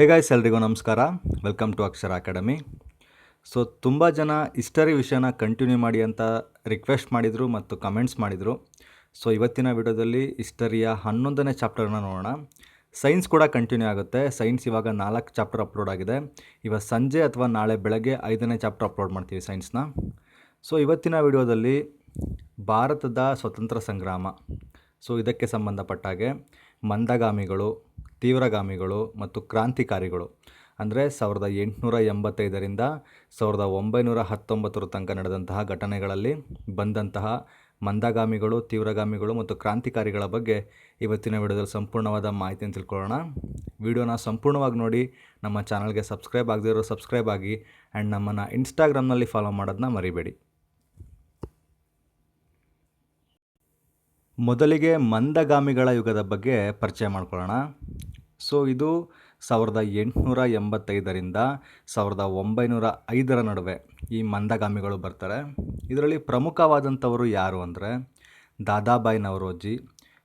Hey guys ಎಲ್ರಿಗೂ ನಮಸ್ಕಾರ. Welcome to Akshara academy so ತುಂಬ ಜನ ಹಿಸ್ಟರಿ ವಿಷಯನ ಕಂಟಿನ್ಯೂ ಮಾಡಿ ಅಂತ ರಿಕ್ವೆಸ್ಟ್ ಮಾಡಿದರು ಮತ್ತು ಕಮೆಂಟ್ಸ್ ಮಾಡಿದರು. ಸೊ ಇವತ್ತಿನ ವಿಡಿಯೋದಲ್ಲಿ ಹಿಸ್ಟರಿಯ ಹನ್ನೊಂದನೇ ಚಾಪ್ಟರ್ನ ನೋಡೋಣ. ಸೈನ್ಸ್ ಕೂಡ ಕಂಟಿನ್ಯೂ ಆಗುತ್ತೆ. ಸೈನ್ಸ್ ಇವಾಗ ನಾಲ್ಕು ಚಾಪ್ಟರ್ ಅಪ್ಲೋಡ್ ಆಗಿದೆ. ಇವಾಗ ಸಂಜೆ ಅಥವಾ ನಾಳೆ ಬೆಳಗ್ಗೆ ಐದನೇ ಚಾಪ್ಟರ್ ಅಪ್ಲೋಡ್ ಮಾಡ್ತೀವಿ ಸೈನ್ಸ್ನ ಸೊ ಇವತ್ತಿನ ವಿಡಿಯೋದಲ್ಲಿ ಭಾರತದ ಸ್ವತಂತ್ರ ಸಂಗ್ರಾಮ. ಸೊ ಇದಕ್ಕೆ ಸಂಬಂಧಪಟ್ಟ ಹಾಗೆ ಮಂದಗಾಮಿಗಳು, ತೀವ್ರಗಾಮಿಗಳು ಮತ್ತು ಕ್ರಾಂತಿಕಾರಿಗಳು. ಅಂದರೆ ಸಾವಿರದ ಎಂಟುನೂರ ಎಂಬತ್ತೈದರಿಂದ ಸಾವಿರದ ಒಂಬೈನೂರ ಹತ್ತೊಂಬತ್ತರ ತನಕ ನಡೆದಂತಹ ಘಟನೆಗಳಲ್ಲಿ ಬಂದಂತಹ ಮಂದಗಾಮಿಗಳು, ತೀವ್ರಗಾಮಿಗಳು ಮತ್ತು ಕ್ರಾಂತಿಕಾರಿಗಳ ಬಗ್ಗೆ ಇವತ್ತಿನ ವಿಡಿಯೋದಲ್ಲಿ ಸಂಪೂರ್ಣವಾದ ಮಾಹಿತಿಯನ್ನು ತಿಳ್ಕೊಳ್ಳೋಣ. ವಿಡಿಯೋನ ಸಂಪೂರ್ಣವಾಗಿ ನೋಡಿ, ನಮ್ಮ ಚಾನಲ್ಗೆ ಸಬ್ಸ್ಕ್ರೈಬ್ ಆಗದಿರೋ ಸಬ್ಸ್ಕ್ರೈಬ್ ಆಗಿ ಆ್ಯಂಡ್ ನಮ್ಮನ್ನು ಇನ್ಸ್ಟಾಗ್ರಾಮ್ನಲ್ಲಿ ಫಾಲೋ ಮಾಡೋದನ್ನ ಮರಿಬೇಡಿ. ಮೊದಲಿಗೆ ಮಂದಗಾಮಿಗಳ ಯುಗದ ಬಗ್ಗೆ ಪರಿಚಯ ಮಾಡ್ಕೊಳ್ಳೋಣ. ಸೊ, ಇದು ಸಾವಿರದ ಎಂಟುನೂರ ಎಂಬತ್ತೈದರಿಂದ ಸಾವಿರದ ಒಂಬೈನೂರ ಐದರ ನಡುವೆ ಈ ಮಂದಗಾಮಿಗಳು ಬರ್ತಾರೆ. ಇದರಲ್ಲಿ ಪ್ರಮುಖವಾದಂಥವರು ಯಾರು ಅಂದರೆ ದಾದಾಬಾಯಿ ನವರೋಜಿ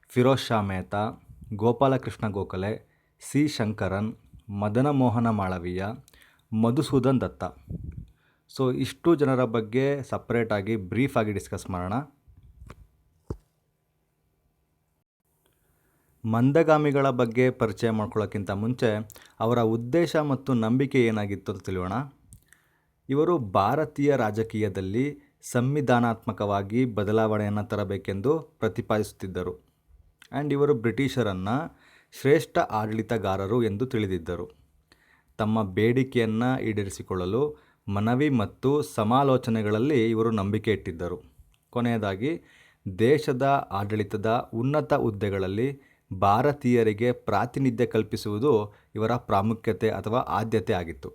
ಫಿರೋಜ್ ಶಾ ಮೆಹ್ತಾ, ಗೋಪಾಲಕೃಷ್ಣ ಗೋಖಲೆ, ಸಿ ಶಂಕರನ್, ಮದನ ಮೋಹನ ಮಾಳವೀಯ, ಮಧುಸೂದನ್ ದತ್ತ. ಸೊ, ಇಷ್ಟು ಜನರ ಬಗ್ಗೆ ಸಪ್ರೇಟಾಗಿ ಬ್ರೀಫಾಗಿ ಡಿಸ್ಕಸ್ ಮಾಡೋಣ. ಮಂದಗಾಮಿಗಳ ಬಗ್ಗೆ ಪರಿಚಯ ಮಾಡ್ಕೊಳ್ಳೋಕ್ಕಿಂತ ಮುಂಚೆ ಅವರ ಉದ್ದೇಶ ಮತ್ತು ನಂಬಿಕೆ ಏನಾಗಿತ್ತು ಅಂತ ತಿಳಿಯೋಣ. ಇವರು ಭಾರತೀಯ ರಾಜಕೀಯದಲ್ಲಿ ಸಂವಿಧಾನಾತ್ಮಕವಾಗಿ ಬದಲಾವಣೆಯನ್ನು ತರಬೇಕೆಂದು ಪ್ರತಿಪಾದಿಸುತ್ತಿದ್ದರು. ಆ್ಯಂಡ್ ಇವರು ಬ್ರಿಟಿಷರನ್ನು ಶ್ರೇಷ್ಠ ಆಡಳಿತಗಾರರು ಎಂದು ತಿಳಿದಿದ್ದರು. ತಮ್ಮ ಬೇಡಿಕೆಯನ್ನು ಈಡೇರಿಸಿಕೊಳ್ಳಲು ಮನವಿ ಮತ್ತು ಸಮಾಲೋಚನೆಗಳಲ್ಲಿ ಇವರು ನಂಬಿಕೆ ಇಟ್ಟಿದ್ದರು. ಕೊನೆಯದಾಗಿ ದೇಶದ ಆಡಳಿತದ ಉನ್ನತ ಹುದ್ದೆಗಳಲ್ಲಿ ಭಾರತೀಯರಿಗೆ ಪ್ರಾತಿನಿಧ್ಯ ಕಲ್ಪಿಸುವುದು ಇವರ ಪ್ರಾಮುಖ್ಯತೆ ಅಥವಾ ಆದ್ಯತೆ ಆಗಿತ್ತು.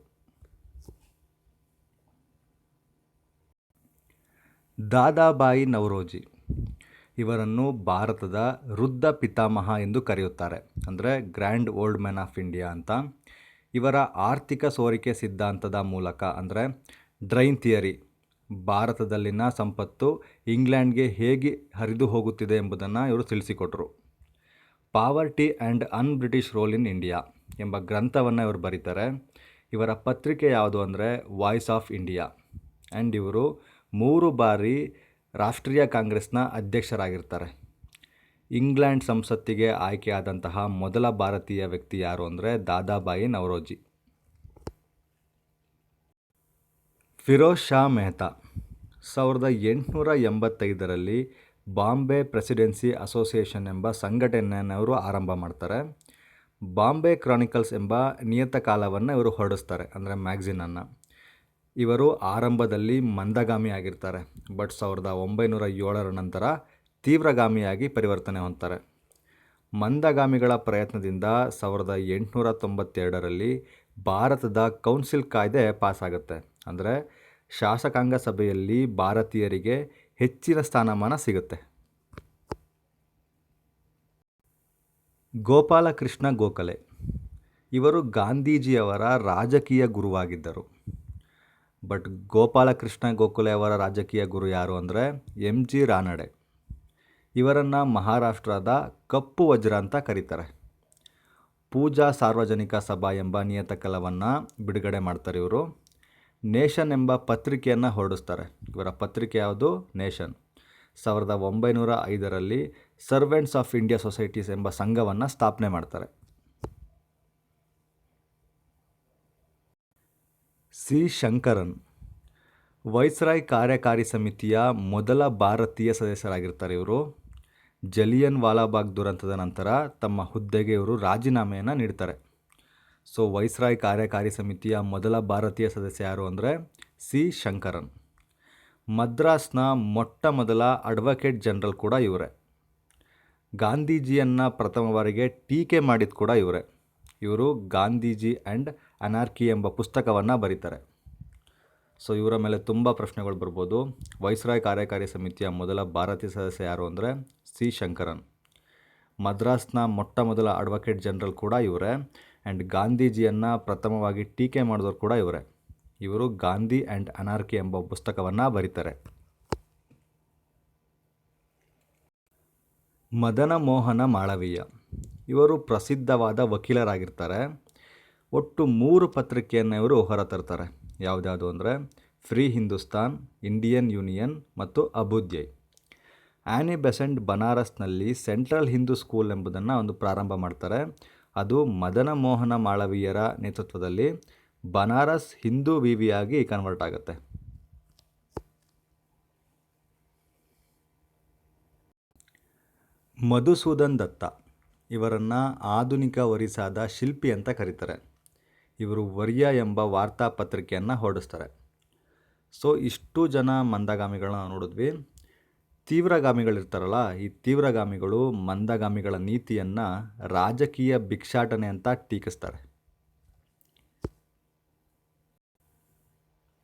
ದಾದಾಬಾಯಿ ನವರೋಜಿ ಇವರನ್ನು ಭಾರತದ ವೃದ್ಧ ಪಿತಾಮಹ ಎಂದು ಕರೆಯುತ್ತಾರೆ, ಅಂದರೆ grand old man of India ಅಂತ. ಇವರ ಆರ್ಥಿಕ ಸೋರಿಕೆ ಸಿದ್ಧಾಂತದ ಮೂಲಕ, ಅಂದರೆ ಡ್ರೈನ್ ಥಿಯರಿ, ಭಾರತದಲ್ಲಿನ ಸಂಪತ್ತು ಇಂಗ್ಲೆಂಡ್ಗೆ ಹೇಗೆ ಹರಿದು ಹೋಗುತ್ತಿದೆ ಎಂಬುದನ್ನು ಇವರು ತಿಳಿಸಿಕೊಟ್ರು. Poverty and un British rule in India ಎಂಬ ಗ್ರಂಥವನ್ನು ಇವರು ಬರೀತಾರೆ. ಇವರ ಪತ್ರಿಕೆ ಯಾವುದು ಅಂದರೆ ವಾಯ್ಸ್ ಆಫ್ ಇಂಡಿಯಾ ಆ್ಯಂಡ್ ಇವರು ಮೂರು ಬಾರಿ ರಾಷ್ಟ್ರೀಯ ಕಾಂಗ್ರೆಸ್ನ ಅಧ್ಯಕ್ಷರಾಗಿರ್ತಾರೆ. ಇಂಗ್ಲೆಂಡ್ ಸಂಸತ್ತಿಗೆ ಆಯ್ಕೆಯಾದಂತಹ ಮೊದಲ ಭಾರತೀಯ ವ್ಯಕ್ತಿ ಯಾರು ಅಂದರೆ ದಾದಾಬಾಯಿ ನವರೋಜಿ. ಫಿರೋಜ್ ಶಾ ಮೆಹ್ತಾ. ಸಾವಿರದ ಎಂಟುನೂರ ಎಂಬತ್ತೈದರಲ್ಲಿ ಬಾಂಬೆ ಪ್ರೆಸಿಡೆನ್ಸಿ ಅಸೋಸಿಯೇಷನ್ ಎಂಬ ಸಂಘಟನೆಯನ್ನು ಇವರು ಆರಂಭ ಮಾಡ್ತಾರೆ. ಬಾಂಬೆ ಕ್ರಾನಿಕಲ್ಸ್ ಎಂಬ ನಿಯತಕಾಲವನ್ನು ಇವರು ಹೊರಡಿಸ್ತಾರೆ, ಅಂದರೆ ಮ್ಯಾಗ್ಝಿನನ್ನು ಇವರು ಆರಂಭದಲ್ಲಿ ಮಂದಗಾಮಿ ಆಗಿರ್ತಾರೆ, ಬಟ್ ಸಾವಿರದ ಒಂಬೈನೂರ ಏಳರ ನಂತರ ತೀವ್ರಗಾಮಿಯಾಗಿ ಪರಿವರ್ತನೆ ಹೊಂದ್ತಾರೆ. ಮಂದಗಾಮಿಗಳ ಪ್ರಯತ್ನದಿಂದ ಸಾವಿರದ ಎಂಟುನೂರ ತೊಂಬತ್ತೆರಡರಲ್ಲಿ ಭಾರತದ ಕೌನ್ಸಿಲ್ ಕಾಯ್ದೆ ಪಾಸಾಗುತ್ತೆ, ಅಂದರೆ ಶಾಸಕಾಂಗ ಸಭೆಯಲ್ಲಿ ಭಾರತೀಯರಿಗೆ ಹೆಚ್ಚಿನ ಸ್ಥಾನಮಾನ ಸಿಗುತ್ತೆ. ಗೋಪಾಲಕೃಷ್ಣ ಗೋಖಲೆ. ಇವರು ಗಾಂಧೀಜಿಯವರ ರಾಜಕೀಯ ಗುರುವಾಗಿದ್ದರು. ಬಟ್ ಗೋಪಾಲಕೃಷ್ಣ ಗೋಖಲೆ ಅವರ ರಾಜಕೀಯ ಗುರು ಯಾರು ಅಂದರೆ ಎಂ ಜಿ ರಾನಡೆ. ಇವರನ್ನು ಮಹಾರಾಷ್ಟ್ರದ ಕಪ್ಪು ವಜ್ರ ಅಂತ ಕರೀತಾರೆ. ಪೂಜಾ ಸಾರ್ವಜನಿಕ ಸಭಾ ಎಂಬ ನಿಯತಕಲವನ್ನು ಬಿಡುಗಡೆ ಮಾಡ್ತಾರೆ ಇವರು. ನೇಷನ್ ಎಂಬ ಪತ್ರಿಕೆಯನ್ನು ಹೊರಡಿಸ್ತಾರೆ. ಇವರ ಪತ್ರಿಕೆ ಯಾವುದು? ನೇಷನ್. ಸಾವಿರದ ಒಂಬೈನೂರ ಐದರಲ್ಲಿ ಸರ್ವೆಂಟ್ಸ್ ಆಫ್ ಇಂಡಿಯಾ ಸೊಸೈಟೀಸ್ ಎಂಬ ಸಂಘವನ್ನು ಸ್ಥಾಪನೆ ಮಾಡ್ತಾರೆ. ಸಿ. ಶಂಕರನ್. ವೈಸ್ರಾಯ್ ಕಾರ್ಯಕಾರಿ ಸಮಿತಿಯ ಮೊದಲ ಭಾರತೀಯ ಸದಸ್ಯರಾಗಿರ್ತಾರೆ ಇವರು. ಜಲಿಯನ್ ವಾಲಾಬಾಗ್ ದುರಂತದ ನಂತರ ತಮ್ಮ ಹುದ್ದೆಗೆ ಇವರು ರಾಜೀನಾಮೆಯನ್ನು ನೀಡ್ತಾರೆ. ಸೊ ವೈಸ್ರಾಯ್ ಕಾರ್ಯಕಾರಿ ಸಮಿತಿಯ ಮೊದಲ ಭಾರತೀಯ ಸದಸ್ಯ ಯಾರು ಅಂದರೆ ಸಿ. ಶಂಕರನ್. ಮದ್ರಾಸ್ನ ಮೊಟ್ಟ ಮೊದಲ ಅಡ್ವೊಕೇಟ್ ಜನರಲ್ ಕೂಡ ಇವರೇ. ಗಾಂಧೀಜಿಯನ್ನು ಪ್ರಥಮ ಬಾರಿಗೆ ಟೀಕೆ ಮಾಡಿದ ಕೂಡ ಇವರೇ. ಇವರು ಗಾಂಧೀಜಿ ಆ್ಯಂಡ್ ಅನಾರ್ಕಿ ಎಂಬ ಪುಸ್ತಕವನ್ನು ಬರೀತಾರೆ. ಸೊ ಇವರ ಮೇಲೆ ತುಂಬ ಪ್ರಶ್ನೆಗಳು ಬರ್ಬೋದು. ವೈಸ್ರಾಯ್ ಕಾರ್ಯಕಾರಿ ಸಮಿತಿಯ ಮೊದಲ ಭಾರತೀಯ ಸದಸ್ಯ ಯಾರು ಅಂದರೆ ಸಿ. ಶಂಕರನ್. ಮದ್ರಾಸ್ನ ಮೊಟ್ಟ ಮೊದಲ ಅಡ್ವೊಕೇಟ್ ಜನರಲ್ ಕೂಡ ಇವರೇ. ಆ್ಯಂಡ್ ಗಾಂಧೀಜಿಯನ್ನು ಪ್ರಥಮವಾಗಿ ಟೀಕೆ ಮಾಡಿದವರು ಕೂಡ ಇವರೇ. ಇವರು ಗಾಂಧಿ ಆ್ಯಂಡ್ ಅನಾರ್ಕಿ ಎಂಬ ಪುಸ್ತಕವನ್ನು ಬರೀತಾರೆ. ಮದನ ಮೋಹನ ಮಾಳವೀಯ. ಇವರು ಪ್ರಸಿದ್ಧವಾದ ವಕೀಲರಾಗಿರ್ತಾರೆ. ಒಟ್ಟು ಮೂರು ಪತ್ರಿಕೆಯನ್ನು ಇವರು ಹೊರತರ್ತಾರೆ. ಯಾವುದ್ಯಾವುದು ಅಂದರೆ ಫ್ರೀ ಹಿಂದೂಸ್ತಾನ್, ಇಂಡಿಯನ್ ಯೂನಿಯನ್ ಮತ್ತು ಅಬುದ್ಯೈ. ಆ್ಯನಿ ಬೆಸೆಂಟ್ ಬನಾರಸ್ನಲ್ಲಿ ಸೆಂಟ್ರಲ್ ಹಿಂದೂ ಸ್ಕೂಲ್ ಎಂಬುದನ್ನು ಒಂದು ಪ್ರಾರಂಭ ಮಾಡ್ತಾರೆ. ಅದು ಮದನ ಮೋಹನ ಮಾಳವೀಯರ ನೇತೃತ್ವದಲ್ಲಿ ಬನಾರಸ್ ಹಿಂದೂ ವಿವಿಯಾಗಿ ಕನ್ವರ್ಟ್ ಆಗುತ್ತೆ. ಮಧುಸೂದನ್ ದತ್ತ ಇವರನ್ನು ಆಧುನಿಕ ಒರಿಸ್ಸಾದ ಶಿಲ್ಪಿ ಅಂತ ಕರೀತಾರೆ. ಇವರು ವರ್ಯ ಎಂಬ ವಾರ್ತಾಪತ್ರಿಕೆಯನ್ನು ಹೊರಡಿಸ್ತಾರೆ. ಸೊ, ಇಷ್ಟು ಜನ ಮಂದಗಾಮಿಗಳನ್ನ ನೋಡಿದ್ವಿ. ತೀವ್ರಗಾಮಿಗಳಿರ್ತಾರಲ್ಲ, ಈ ತೀವ್ರಗಾಮಿಗಳು ಮಂದಗಾಮಿಗಳ ನೀತಿಯನ್ನು ರಾಜಕೀಯ ಭಿಕ್ಷಾಟನೆ ಅಂತ ಟೀಕಿಸ್ತಾರೆ.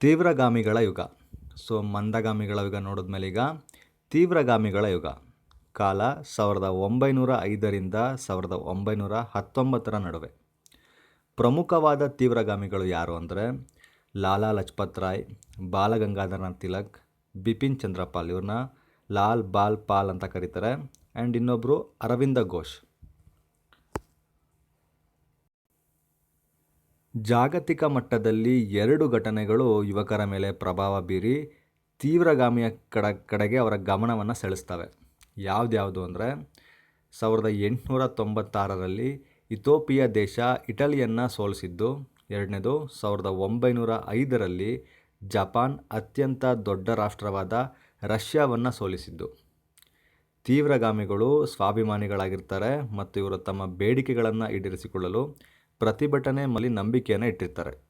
ತೀವ್ರಗಾಮಿಗಳ ಯುಗ. ಸೊ, ಮಂದಗಾಮಿಗಳ ಯುಗ ನೋಡಿದ್ಮೇಲೆ ಈಗ ತೀವ್ರಗಾಮಿಗಳ ಯುಗ. ಕಾಲ ಸಾವಿರದ ಒಂಬೈನೂರ ಐದರಿಂದ ಸಾವಿರದ ಒಂಬೈನೂರ ಹತ್ತೊಂಬತ್ತರ ನಡುವೆ. ಪ್ರಮುಖವಾದ ತೀವ್ರಗಾಮಿಗಳು ಯಾರು ಅಂದರೆ, ಲಾಲಾ ಲಜಪತ್ ರಾಯ್ ಬಾಲಗಂಗಾಧರನಾಥ್ ತಿಲಕ್, ಬಿಪಿನ್ ಚಂದ್ರಪಾಲ್ ಇವ್ರನ್ನ ಲಾಲ್ ಬಾಲ್ ಪಾಲ್ ಅಂತ ಕರೀತಾರೆ. ಆ್ಯಂಡ್ ಇನ್ನೊಬ್ಬರು ಅರವಿಂದ ಘೋಷ್. ಜಾಗತಿಕ ಮಟ್ಟದಲ್ಲಿ ಎರಡು ಘಟನೆಗಳು ಯುವಕರ ಮೇಲೆ ಪ್ರಭಾವ ಬೀರಿ ತೀವ್ರಗಾಮಿಯ ಕಡ, ಕಡೆಗೆ ಅವರ ಗಮನವನ್ನು ಸೆಳೆಸ್ತವೆ. ಯಾವುದ್ಯಾವುದು ಅಂದರೆ, ಸಾವಿರದ ಎಂಟುನೂರ ತೊಂಬತ್ತಾರರಲ್ಲಿ ಇಥೋಪಿಯಾ ದೇಶ ಇಟಲಿಯನ್ನು ಸೋಲಿಸಿದ್ದು, ಎರಡನೇದು ಸಾವಿರದ ಒಂಬೈನೂರ ಐದರಲ್ಲಿ ಜಪಾನ್ ಅತ್ಯಂತ ದೊಡ್ಡ ರಾಷ್ಟ್ರವಾದ ರಷ್ಯಾವನ್ನು ಸೋಲಿಸಿದ್ದು. ತೀವ್ರಗಾಮಿಗಳು ಸ್ವಾಭಿಮಾನಿಗಳಾಗಿರ್ತಾರೆ ಮತ್ತು ಇವರು ತಮ್ಮ ಬೇಡಿಕೆಗಳನ್ನು ಈಡೇರಿಸಿಕೊಳ್ಳಲು ಪ್ರತಿಭಟನೆ ಮಲಿ ನಂಬಿಕೆಯನ್ನು ಇಟ್ಟಿರ್ತಾರೆ.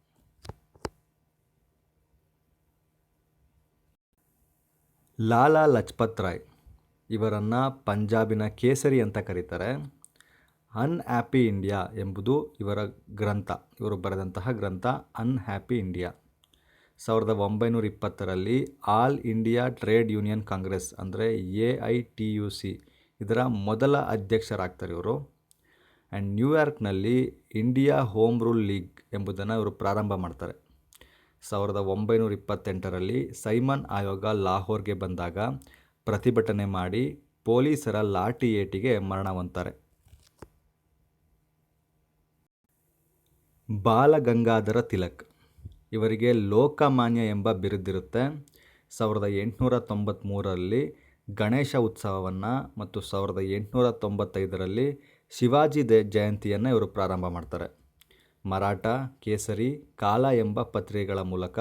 ಲಾಲಾ ಲಜಪತ್ ರಾಯ್ ಇವರನ್ನು ಪಂಜಾಬಿನ ಕೇಸರಿ ಅಂತ ಕರೀತಾರೆ. ಅನ್ಹ್ಯಾಪಿ ಇಂಡಿಯಾ ಎಂಬುದು ಇವರ ಗ್ರಂಥ, ಇವರು ಬರೆದಂತಹ ಗ್ರಂಥ ಅನ್ಹ್ಯಾಪಿ ಇಂಡಿಯಾ. ಸಾವಿರದ ಒಂಬೈನೂರ ಇಪ್ಪತ್ತರಲ್ಲಿ All India Trade Union Congress, ಅಂದರೆ A I T U C, ಇದರ ಮೊದಲ ಅಧ್ಯಕ್ಷರಾಗ್ತಾರೆ ಇವರು. ಆ್ಯಂಡ್ ನ್ಯೂಯಾರ್ಕ್ನಲ್ಲಿ ಇಂಡಿಯಾ ಹೋಮ್ ರೂಲ್ ಲೀಗ್ ಎಂಬುದನ್ನು ಇವರು ಪ್ರಾರಂಭ ಮಾಡ್ತಾರೆ. ಸಾವಿರದ ಒಂಬೈನೂರ ಇಪ್ಪತ್ತೆಂಟರಲ್ಲಿ ಸೈಮನ್ ಆಯೋಗ ಲಾಹೋರ್ಗೆ ಬಂದಾಗ ಪ್ರತಿಭಟನೆ ಮಾಡಿ ಪೊಲೀಸರ ಲಾಠಿ ಏಟಿಗೆ ಮರಣವಂತಾರೆ. ಬಾಲಗಂಗಾಧರ ತಿಲಕ್ ಇವರಿಗೆ ಲೋಕಮಾನ್ಯ ಎಂಬ ಬಿರುದಿರುತ್ತೆ. ಸಾವಿರದ ಎಂಟುನೂರ ತೊಂಬತ್ತ್ಮೂರರಲ್ಲಿ ಗಣೇಶ ಉತ್ಸವವನ್ನು ಮತ್ತು ಸಾವಿರದ ಎಂಟುನೂರ ತೊಂಬತ್ತೈದರಲ್ಲಿ ಶಿವಾಜಿ ದೇ ಜಯಂತಿಯನ್ನು ಇವರು ಪ್ರಾರಂಭ ಮಾಡ್ತಾರೆ. ಮರಾಠ, ಕೇಸರಿ, ಕಾಲ ಎಂಬ ಪತ್ರಿಕೆಗಳ ಮೂಲಕ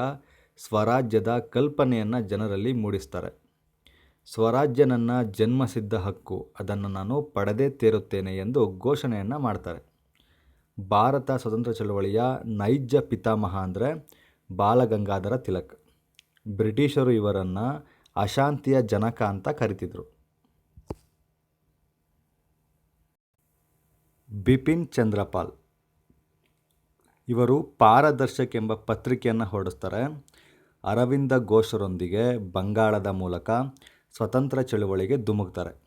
ಸ್ವರಾಜ್ಯದ ಕಲ್ಪನೆಯನ್ನು ಜನರಲ್ಲಿ ಮೂಡಿಸ್ತಾರೆ. ಸ್ವರಾಜ್ಯ ನನ್ನ ಜನ್ಮಸಿದ್ಧ ಹಕ್ಕು, ಅದನ್ನು ನಾನು ಪಡೆದೇ ತೀರುತ್ತೇನೆ ಎಂದು ಘೋಷಣೆಯನ್ನು ಮಾಡ್ತಾರೆ. ಭಾರತ ಸ್ವತಂತ್ರ ಚಳವಳಿಯ ನೈಜ ಪಿತಾಮಹ ಅಂದರೆ ಬಾಲಗಂಗಾಧರ ತಿಲಕ್. ಬ್ರಿಟಿಷರು ಇವರನ್ನು ಅಶಾಂತಿಯ ಜನಕ ಅಂತ ಕರಿತಿದ್ರು. ಬಿಪಿನ್ ಚಂದ್ರಪಾಲ್. ಇವರು ಪಾರದರ್ಶಕ್ ಎಂಬ ಪತ್ರಿಕೆಯನ್ನು ಹೊರಡಿಸ್ತಾರೆ. ಅರವಿಂದ ಘೋಷರೊಂದಿಗೆ ಬಂಗಾಳದ ಮೂಲಕ ಸ್ವತಂತ್ರ ಚಳುವಳಿಗೆ ಧುಮುಕ್ತಾರೆ.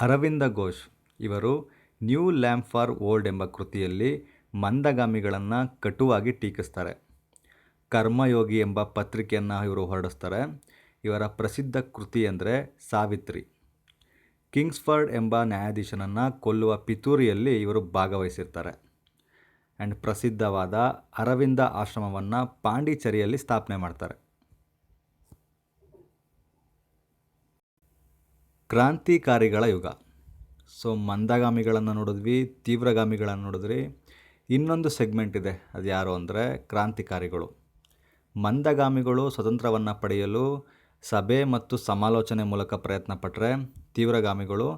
ಅರವಿಂದ ಘೋಷ್ ಇವರು ನ್ಯೂ ಲ್ಯಾಂಪ್ ಫಾರ್ ಓಲ್ಡ್ ಎಂಬ ಕೃತಿಯಲ್ಲಿ ಮಂದಗಾಮಿಗಳನ್ನು ಕಟುವಾಗಿ ಟೀಕಿಸ್ತಾರೆ. ಕರ್ಮಯೋಗಿ ಎಂಬ ಪತ್ರಿಕೆಯನ್ನು ಇವರು ಹೊರಡಿಸ್ತಾರೆ. ಇವರ ಪ್ರಸಿದ್ಧ ಕೃತಿ ಅಂದರೆ ಸಾವಿತ್ರಿ. ಕಿಂಗ್ಸ್ಫರ್ಡ್ ಎಂಬ ನ್ಯಾಯಾಧೀಶನನ್ನು ಕೊಲ್ಲುವ ಪಿತೂರಿಯಲ್ಲಿ ಇವರು ಭಾಗವಹಿಸಿರ್ತಾರೆ. ಆ್ಯಂಡ್ ಪ್ರಸಿದ್ಧವಾದ ಅರವಿಂದ ಆಶ್ರಮವನ್ನು ಪಾಂಡಿಚೇರಿಯಲ್ಲಿ ಸ್ಥಾಪನೆ ಮಾಡ್ತಾರೆ. ಕ್ರಾಂತಿಕಾರಿಗಳ ಯುಗ. ಸೊ ಮಂದಗಾಮಿಗಳನ್ನು ನೋಡಿದ್ವಿ, ತೀವ್ರಗಾಮಿಗಳನ್ನು ನೋಡಿದ್ವಿ ಇನ್ನೊಂದು ಸೆಗ್ಮೆಂಟ್ ಇದೆ, ಅದು ಯಾರು ಅಂದರೆ ಕ್ರಾಂತಿಕಾರಿಗಳು. ಮಂದಗಾಮಿಗಳು ಸ್ವತಂತ್ರವನ್ನು ಪಡೆಯಲು ಸಭೆ ಮತ್ತು ಸಮಾಲೋಚನೆ ಮೂಲಕ ಪ್ರಯತ್ನ ಪಟ್ಟರೆ ತೀವ್ರಗಾಮಿಗಳು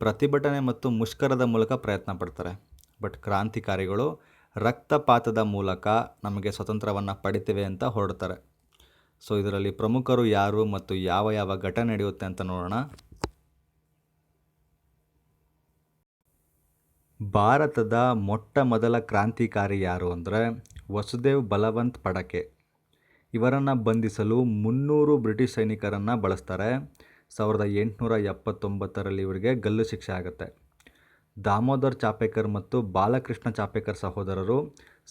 ಪ್ರತಿಭಟನೆ ಮತ್ತು ಮುಷ್ಕರದ ಮೂಲಕ ಪ್ರಯತ್ನ ಪಡ್ತಾರೆ. ಬಟ್ ಕ್ರಾಂತಿಕಾರಿಗಳು ರಕ್ತಪಾತದ ಮೂಲಕ ನಮಗೆ ಸ್ವತಂತ್ರವನ್ನು ಪಡಿತೇವೆ ಅಂತ ಹೊರಡ್ತಾರೆ. ಸೊ ಇದರಲ್ಲಿ ಪ್ರಮುಖರು ಯಾರು ಮತ್ತು ಯಾವ ಯಾವ ಘಟನೆ ನಡೆಯುತ್ತೆ ಅಂತ ನೋಡೋಣ. ಭಾರತದ ಮೊಟ್ಟ ಮೊದಲ ಕ್ರಾಂತಿಕಾರಿ ಯಾರು ಅಂದರೆ ವಸುದೇವ್ ಬಲವಂತ್ ಪಡಕೆ. ಇವರನ್ನು ಬಂಧಿಸಲು ಮುನ್ನೂರು ಬ್ರಿಟಿಷ್ ಸೈನಿಕರನ್ನು ಬಳಸ್ತಾರೆ. ಸಾವಿರದ ಎಂಟುನೂರ ಎಪ್ಪತ್ತೊಂಬತ್ತರಲ್ಲಿ ಇವರಿಗೆ ಗಲ್ಲು ಶಿಕ್ಷೆ ಆಗುತ್ತೆ. ದಾಮೋದರ್ ಚಾಪೇಕರ್ ಮತ್ತು ಬಾಲಕೃಷ್ಣ ಚಾಪೇಕರ್ ಸಹೋದರರು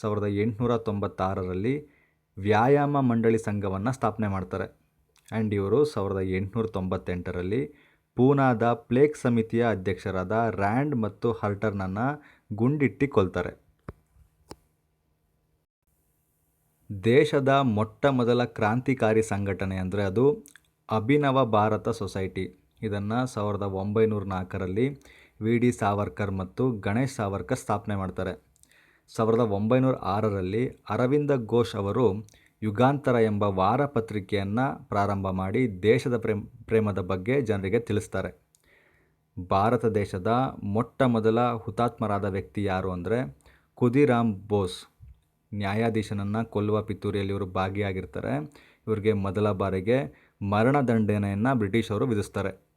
ಸಾವಿರದ ಎಂಟುನೂರ ತೊಂಬತ್ತಾರರಲ್ಲಿ ವ್ಯಾಯಾಮ ಮಂಡಳಿ ಸಂಘವನ್ನು ಸ್ಥಾಪನೆ ಮಾಡ್ತಾರೆ. ಆ್ಯಂಡ್ ಇವರು ಸಾವಿರದ ಎಂಟುನೂರ ತೊಂಬತ್ತೆಂಟರಲ್ಲಿ ಪೂನಾದ ಪ್ಲೇಕ್ ಸಮಿತಿಯ ಅಧ್ಯಕ್ಷರಾದ ರ್ಯಾಂಡ್ ಮತ್ತು ಹರ್ಟರ್ನನ್ನು ಗುಂಡಿಟ್ಟಿ ಕೊಲ್ತಾರೆ ದೇಶದ ಮೊಟ್ಟ ಮೊದಲ ಕ್ರಾಂತಿಕಾರಿ ಸಂಘಟನೆ ಅಂದರೆ ಅದು ಅಭಿನವ ಭಾರತ ಸೊಸೈಟಿ. ಇದನ್ನು ಸಾವಿರದ ಒಂಬೈನೂರ ನಾಲ್ಕರಲ್ಲಿ ವಿ ಡಿ ಸಾವರ್ಕರ್ ಮತ್ತು ಗಣೇಶ್ ಸಾವರ್ಕರ್ ಸ್ಥಾಪನೆ ಮಾಡ್ತಾರೆ. ಸಾವಿರದ ಒಂಬೈನೂರ ಆರರಲ್ಲಿ ಅರವಿಂದ ಘೋಷ್ ಅವರು ಯುಗಾಂತರ ಎಂಬ ವಾರಪತ್ರಿಕೆಯನ್ನು ಪ್ರಾರಂಭ ಮಾಡಿ ದೇಶದ ಪ್ರೇಮ್, ಪ್ರೇಮದ ಬಗ್ಗೆ ಜನರಿಗೆ ತಿಳಿಸ್ತಾರೆ. ಭಾರತ ದೇಶದ ಮೊಟ್ಟ ಮೊದಲ ಹುತಾತ್ಮರಾದ ವ್ಯಕ್ತಿ ಯಾರು ಅಂದರೆ ಕುದಿರಾಮ್ ಬೋಸ್. ನ್ಯಾಯಾಧೀಶನನ್ನು ಕೊಲ್ಲುವ ಪಿತೂರಿಯಲ್ಲಿ ಇವರು ಭಾಗಿಯಾಗಿರ್ತಾರೆ. ಇವರಿಗೆ ಮೊದಲ ಬಾರಿಗೆ ಮರಣದಂಡನೆಯನ್ನು ಬ್ರಿಟಿಷರು ವಿಧಿಸ್ತಾರೆ.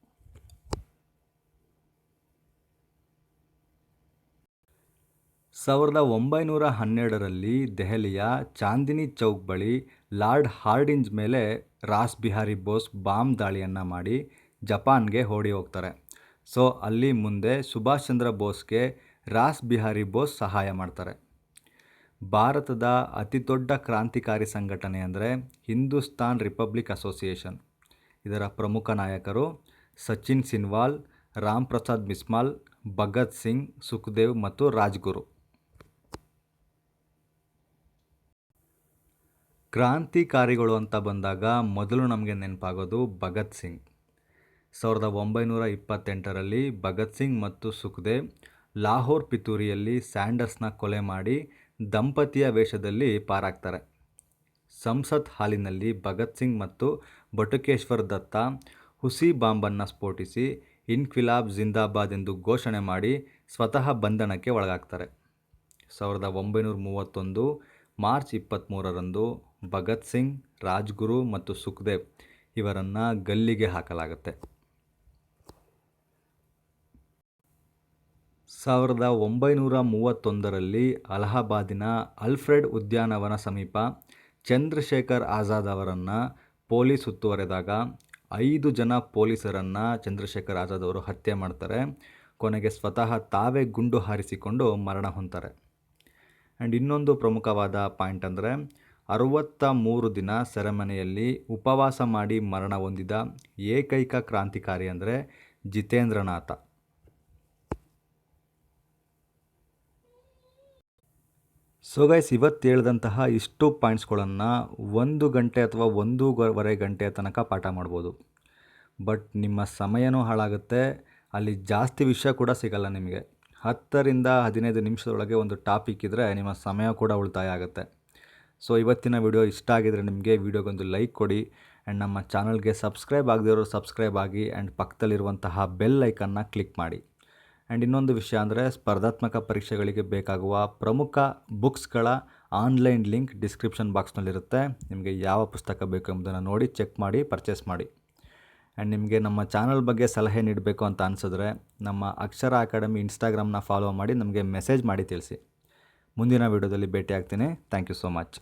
ಸಾವಿರದ ಒಂಬೈನೂರ ಹನ್ನೆರಡರಲ್ಲಿ ದೆಹಲಿಯ ಚಾಂದಿನಿ ಚೌಕ್ ಬಳಿ ಲಾರ್ಡ್ ಹಾರ್ಡಿಂಜ್ ಮೇಲೆ ರಾಸ್ ಬಿಹಾರಿ ಬೋಸ್ ಬಾಂಬ್ ದಾಳಿಯನ್ನು ಮಾಡಿ ಜಪಾನ್ಗೆ ಓಡಿ ಹೋಗ್ತಾರೆ. ಸೊ, ಅಲ್ಲಿ ಮುಂದೆ ಸುಭಾಷ್ ಚಂದ್ರ ಬೋಸ್ಗೆ ರಾಸ್ ಬಿಹಾರಿ ಬೋಸ್ ಸಹಾಯ ಮಾಡ್ತಾರೆ. ಭಾರತದ ಅತಿ ದೊಡ್ಡ ಕ್ರಾಂತಿಕಾರಿ ಸಂಘಟನೆ ಅಂದರೆ ಹಿಂದೂಸ್ತಾನ್ ರಿಪಬ್ಲಿಕ್ ಅಸೋಸಿಯೇಷನ್. ಇದರ ಪ್ರಮುಖ ನಾಯಕರು ಸಚಿನ್ ಸಿನ್ವಾಲ್ ರಾಮ್ ಪ್ರಸಾದ್ ಮಿಸ್ಮಾಲ್, ಭಗತ್ ಸಿಂಗ್, ಸುಖದೇವ್ ಮತ್ತು ರಾಜ್ಗುರು. ಕ್ರಾಂತಿಕಾರಿಗಳು ಅಂತ ಬಂದಾಗ ಮೊದಲು ನಮಗೆ ನೆನಪಾಗೋದು ಭಗತ್ ಸಿಂಗ್. ಸಾವಿರದ ಒಂಬೈನೂರ ಇಪ್ಪತ್ತೆಂಟರಲ್ಲಿ ಭಗತ್ ಸಿಂಗ್ ಮತ್ತು ಸುಖದೇವ್ ಲಾಹೋರ್ ಪಿತೂರಿಯಲ್ಲಿ ಸ್ಯಾಂಡರ್ಸ್ನ ಕೊಲೆ ಮಾಡಿ ದಂಪತಿಯ ವೇಷದಲ್ಲಿ ಪಾರಾಗ್ತಾರೆ. ಸಂಸತ್ ಹಾಲಿನಲ್ಲಿ ಭಗತ್ ಸಿಂಗ್ ಮತ್ತು ಬಟುಕೇಶ್ವರ್ ದತ್ತ ಹುಸಿ ಬಾಂಬನ್ನು ಸ್ಫೋಟಿಸಿ ಇನ್ಕ್ವಿಲಾಬ್ ಜಿಂದಾಬಾದ್ ಎಂದು ಘೋಷಣೆ ಮಾಡಿ ಸ್ವತಃ ಬಂಧನಕ್ಕೆ ಒಳಗಾಗ್ತಾರೆ. ಸಾವಿರದ ಒಂಬೈನೂರ ಮೂವತ್ತೊಂದು ಮಾರ್ಚ್ ಇಪ್ಪತ್ತ್ಮೂರರಂದು ಭಗತ್ ಸಿಂಗ್, ರಾಜ್ಗುರು ಮತ್ತು ಸುಖದೇವ್ ಇವರನ್ನು ಗಲ್ಲಿಗೆ ಹಾಕಲಾಗುತ್ತೆ. ಸಾವಿರದ ಒಂಬೈನೂರ ಮೂವತ್ತೊಂದರಲ್ಲಿ ಅಲಹಾಬಾದಿನ ಅಲ್ಫ್ರೆಡ್ ಉದ್ಯಾನವನ ಸಮೀಪ ಚಂದ್ರಶೇಖರ್ ಆಜಾದ್ ಅವರನ್ನು ಪೊಲೀಸ್ ಸುತ್ತುವರೆದಾಗ ಐದು ಜನ ಪೊಲೀಸರನ್ನು ಚಂದ್ರಶೇಖರ್ ಆಜಾದ್ ಅವರು ಹತ್ಯೆ ಮಾಡ್ತಾರೆ. ಕೊನೆಗೆ ಸ್ವತಃ ತಾವೇ ಗುಂಡು ಹಾರಿಸಿಕೊಂಡು ಮರಣ ಹೊಂತಾರೆ ಆ್ಯಂಡ್ ಇನ್ನೊಂದು ಪ್ರಮುಖವಾದ ಪಾಯಿಂಟ್ ಅಂದರೆ ಅರವತ್ತ ಮೂರು ದಿನ ಸೆರೆಮನೆಯಲ್ಲಿ ಉಪವಾಸ ಮಾಡಿ ಮರಣ ಹೊಂದಿದ ಏಕೈಕ ಕ್ರಾಂತಿಕಾರಿ ಅಂದರೆ ಜಿತೇಂದ್ರನಾಥ. ಸೊಗೈಸ್ ಇವತ್ತು ಹೇಳಿದಂತಹ ಇಷ್ಟು ಪಾಯಿಂಟ್ಸ್ಗಳನ್ನು ಒಂದು ಗಂಟೆ ಅಥವಾ ಒಂದೂವರೆ ಗಂಟೆ ತನಕ ಪಾಠ ಮಾಡ್ಬೋದು. ಬಟ್ ನಿಮ್ಮ ಸಮಯನೂ ಹಾಳಾಗುತ್ತೆ. ಅಲ್ಲಿ ಜಾಸ್ತಿ ವಿಷಯ ಕೂಡ ಸಿಗಲ್ಲ ನಿಮಗೆ. ಹತ್ತರಿಂದ ಹದಿನೈದು ನಿಮಿಷದೊಳಗೆ ಒಂದು ಟಾಪಿಕ್ ಇದ್ದರೆ ನಿಮ್ಮ ಸಮಯ ಕೂಡ ಉಳಿತಾಯ ಆಗುತ್ತೆ. ಸೊ ಇವತ್ತಿನ ವಿಡಿಯೋ ಇಷ್ಟ ಆಗಿದರೆ ನಿಮಗೆ ವಿಡಿಯೋಗೊಂದು ಲೈಕ್ ಕೊಡಿ ಆ್ಯಂಡ್ ನಮ್ಮ ಚಾನಲ್ಗೆ ಸಬ್ಸ್ಕ್ರೈಬ್ ಆಗದಿರೋರು ಸಬ್ಸ್ಕ್ರೈಬ್ ಆಗಿ ಆ್ಯಂಡ್ ಪಕ್ಕದಲ್ಲಿರುವಂತಹ ಬೆಲ್ ಐಕನ್ನ ಕ್ಲಿಕ್ ಮಾಡಿ. ಆ್ಯಂಡ್ ಇನ್ನೊಂದು ವಿಷಯ ಅಂದರೆ ಸ್ಪರ್ಧಾತ್ಮಕ ಪರೀಕ್ಷೆಗಳಿಗೆ ಬೇಕಾಗುವ ಪ್ರಮುಖ ಬುಕ್ಸ್ಗಳ ಆನ್ಲೈನ್ ಲಿಂಕ್ ಡಿಸ್ಕ್ರಿಪ್ಷನ್ ಬಾಕ್ಸ್ನಲ್ಲಿರುತ್ತೆ. ನಿಮಗೆ ಯಾವ ಪುಸ್ತಕ ಬೇಕು ಎಂಬುದನ್ನು ನೋಡಿ ಚೆಕ್ ಮಾಡಿ, ಪರ್ಚೇಸ್ ಮಾಡಿ. ಆ್ಯಂಡ್ ನಿಮಗೆ ನಮ್ಮ ಚಾನಲ್ ಬಗ್ಗೆ ಸಲಹೆ ನೀಡಬೇಕು ಅಂತ ಅನಿಸಿದ್ರೆ ನಮ್ಮ ಅಕ್ಷರ ಅಕಾಡೆಮಿ ಇನ್ಸ್ಟಾಗ್ರಾಮ್ನ ಫಾಲೋ ಮಾಡಿ ನಮಗೆ ಮೆಸೇಜ್ ಮಾಡಿ ತಿಳಿಸಿ. ಮುಂದಿನ ವೀಡಿಯೋದಲ್ಲಿ ಭೇಟಿಯಾಗ್ತೀನಿ. Thank you so much